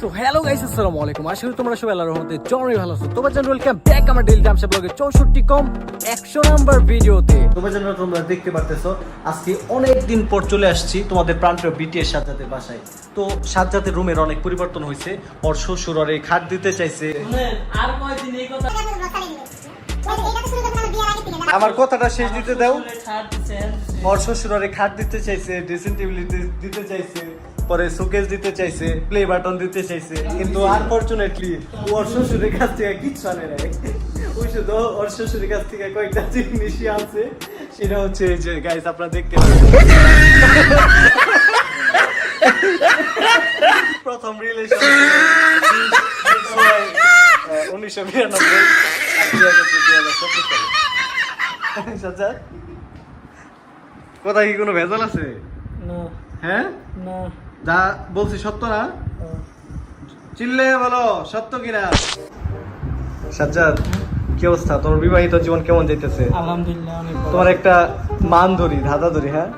So hello guys আসসালামু আলাইকুম আশা করি তোমরা সবাই আল্লাহর রহমতে ভালো আছো। তোমার জন্য ওয়েলকাম ব্যাক আমার ডেইলি টাইমস ব্লগে 64 কম 100 নাম্বার ভিডিওতে তোমার জন্য তোমরা দেখতে পারতেছো আজকে অনেক দিন পর চলে আসছি তোমাদের প্রাণপ্রিয় বিটিএস সাজ্জাদের বাসায়। তো সাজ্জাদের রুমের অনেক পরিবর্তন হয়েছে ওর শ্বশুর ওরে খাট দিতে চাইছে। আর কয়দিন এই কথা আমার কথাটা শেষ দিতে দাও ওর শ্বশুর ওরে খাট দিতে চাইছে ড্রেসিং টেবিল দিতে চাইছে। পরে শোকেস দিতে চাইছে প্লে বাটন দিতে চাইছে, কিন্তু আনফরচুনেটলি ওর শ্বশুরের কাছ থেকে কিচ্ছু আনে নাই। ওই শুধু ওর শ্বশুরের কাছ থেকে কয়েকটা জিনিসই আছে সেটা হচ্ছে যে গাইস আপনারা দেখতে প্রথম রিলেশন উনিশশো বিরানব্বই। চব্বিশ সালে সাজ্জাদ কোথায় কি কোনো ভেজাল আছে? না। হ্যাঁ? না। যা বলছি সত্য না? চিল্লে বলো সত্য কিনা? সাজ্জাদ কি অবস্থা? তোমার বিবাহিত জীবন কেমন যাইতেছে? আলহামদুলিল্লাহ অনেক তোমার একটা মান ধরি ধাঁধা ধরি হ্যাঁ?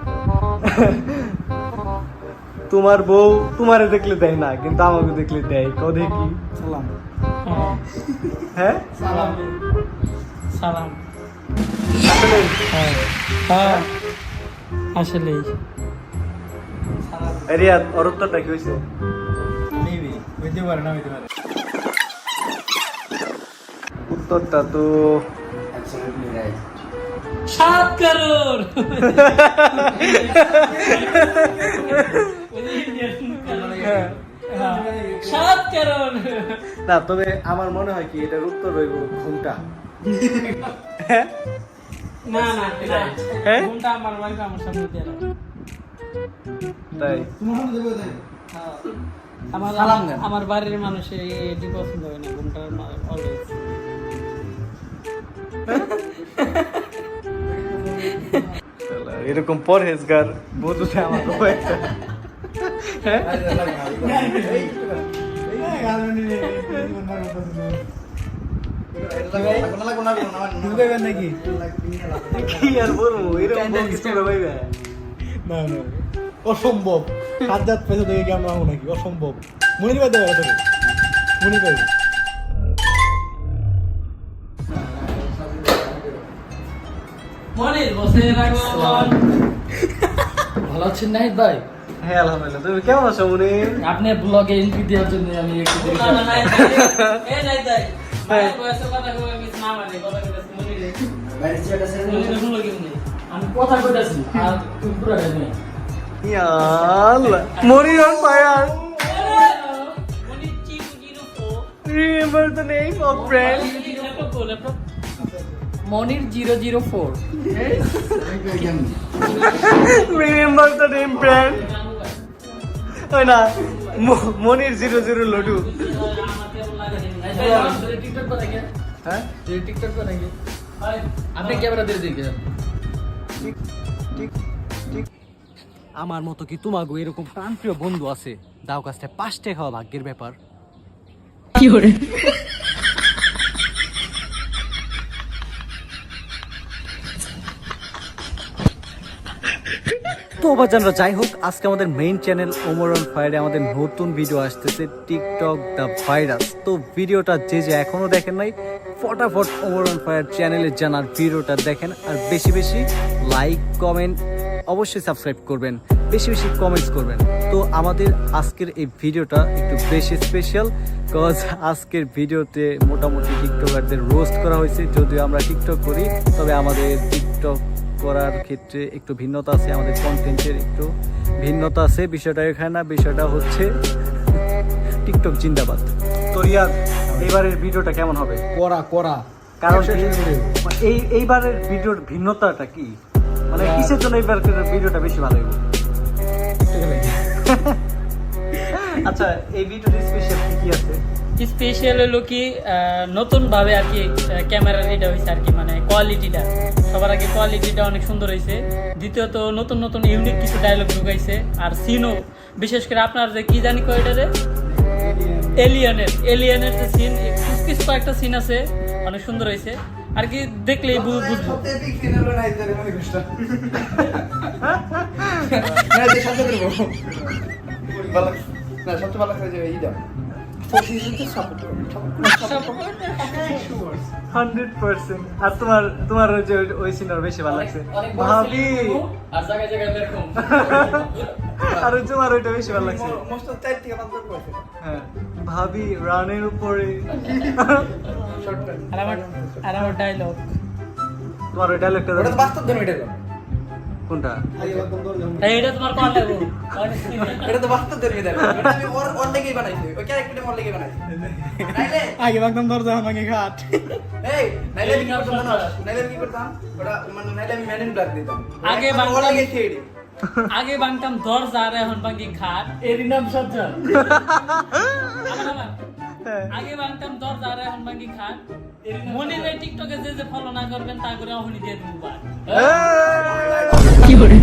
তোমার বউ তোমারে দেখলে দেয় না কিন্তু আমাকে দেখলে দেয়। কদে কি সালাম। হ্যাঁ, হ্যাঁ? সালাম। সালাম। আসলে হ্যাঁ। হ্যাঁ। আসলেই। রিয়াদ ওর উত্তরটা কি হয়েছে হইতে পারে না হইতে পারে উত্তরটা তো সাত কারোর। সাত কারোর না তবে আমার মনে হয় কি এটার উত্তর রইব ঘুমটা হ্যাঁ না না হ্যাঁ? ঘুমটা আমার ওয়াইফ আমার সামনে। তাই? হ্যাঁ। আমার আমার বাড়ির মানুষ এটি পছন্দ হয় না ঘুমটা অলওয়েজ এরকম পরহেজগার বন্ধুতে আমার খুব একটা হ্যাঁ? কি আর বলব? এরকম না না অসম্ভব। সাজ্জাদ পেছনে থেকে কি আমরা নাকি? অসম্ভব। মনির ভাই দেবে তোকে মনির ভাই ভালো আছেন নাহিদ ভাই? হ্যাঁ আলহামদুলিল্লাহ। তুমি কেমন আছো মনি আপনি ব্লগে এন্ট্রি দেওয়ার জন্য আমি একটু কথা কয়ে গেছে, না মানে, কথা কইতাছে মনিরে। আমি কথা কইতাছি আর পুরো money on fire zero the. Zero the ওই না মনির লডু। গে হ্যাঁ? টিকটক করে গে আপনি ক্যামেরা দিয়ে আমার মতো কি তোমাগো এরকম প্রাণপ্রিয় বন্ধু আছে? দাও কাছটা পাঁচটে খাওয়া ভাগ্যের ব্যাপার। তো বাজানরা যাই হোক আজকে আমাদের মেইন চ্যানেল ওমর অন ফায়ারে আমাদের নতুন ভিডিও আসতেছে টিকটক দ্য ভাইরাস তো ভিডিওটা যে যে এখনও দেখেন নাই ফটাফট ওমর অন ফায়ার চ্যানেলে জানার ভিডিওটা দেখেন আর বেশি বেশি লাইক কমেন্ট অবশ্যই সাবস্ক্রাইব করবেন। বেশি বেশি কমেন্টস করবেন। তো আমাদের আজকের এই ভিডিওটা একটু বেশি স্পেশাল কজ আজকের ভিডিওতে মোটামুটি টিকটকারদের রোস্ট করা হয়েছে। যদিও আমরা টিকটক করি, তবে আমাদের টিকটক করার ক্ষেত্রে একটু ভিন্নতা আছে, আমাদের কন্টেন্টের একটু ভিন্নতা আছে। বিষয়টা এখানে না, বিষয়টা হচ্ছে টিকটক জিন্দাবাদ। তো রিয়াদ এবারের ভিডিওটা কেমন হবে? করা করা। কারণ। এই এইবারের ভিডিওর ভিন্নতাটা কি? মানে কিসের জন্য এইবার ভিডিওটা বেশি ভালো হবে আচ্ছা এই ভিডিওর স্পেশাল কি কি আছে? স্পেশাল হলো কি নতুন ভাবে আর কি ক্যামেরার এটা হয়েছে আর কি মানে কোয়ালিটিটা সবার আগে কোয়ালিটিটা অনেক সুন্দর হয়েছে দ্বিতীয়ত নতুন নতুন ইউনিক কিছু ডায়লগ ঢুকাইছে আর সিনও বিশেষ করে আপনার যে কি জানি কয়টা রে? এলিয়ানের এলিয়ানের যে সিন কিছু কয়েকটা সিন আছে অনেক সুন্দর হয়েছে। আর কি দেখলে বুঝব। না, যে ভালো- না, সবচেয়ে ভালো লাগে যে এইটা। Hundred percent. আর তোমার তোমার ওই যে ওই সিনার বেশি ভালো লাগছে। ভাবি। আর তোমার ওইটা বেশি ভালো লাগছে। হ্যাঁ। ভাবি রানের উপরে। শর্টকাট আর আমার ডায়লগ তোমার ওই ডায়লগটা বাস্তব ধর্মী ডায়লগ কোনটা? এটা তোমার কোন লাগবো এটা তো বাস্তব ধর্মী ডায়লগ ওর ওর লেগেই বানাইছি। ওই ক্যারেক্টারটা ওর লেগেই বানাইছি। নাইলে আগে একদম দৌড় যাব ঘাট। এই নাইলে আমি কি করতাম নাইলে আমি কি করতাম? ওটা মানে নাইলে আমি ম্যান ইন দিতাম। আগে বাংলা- লেগে খেয়ে আগে বাংতাম দরজা আর এখন বাঙ্গি খাট এরই নাম সজ্জা। আমার। আগে বাংতাম দরজা আর এখন বাঙ্গি খাট মনির এই টিকটকে যে যে ফলো না করবেন তা করে অহনি দিয়ে দেবো বার। এই!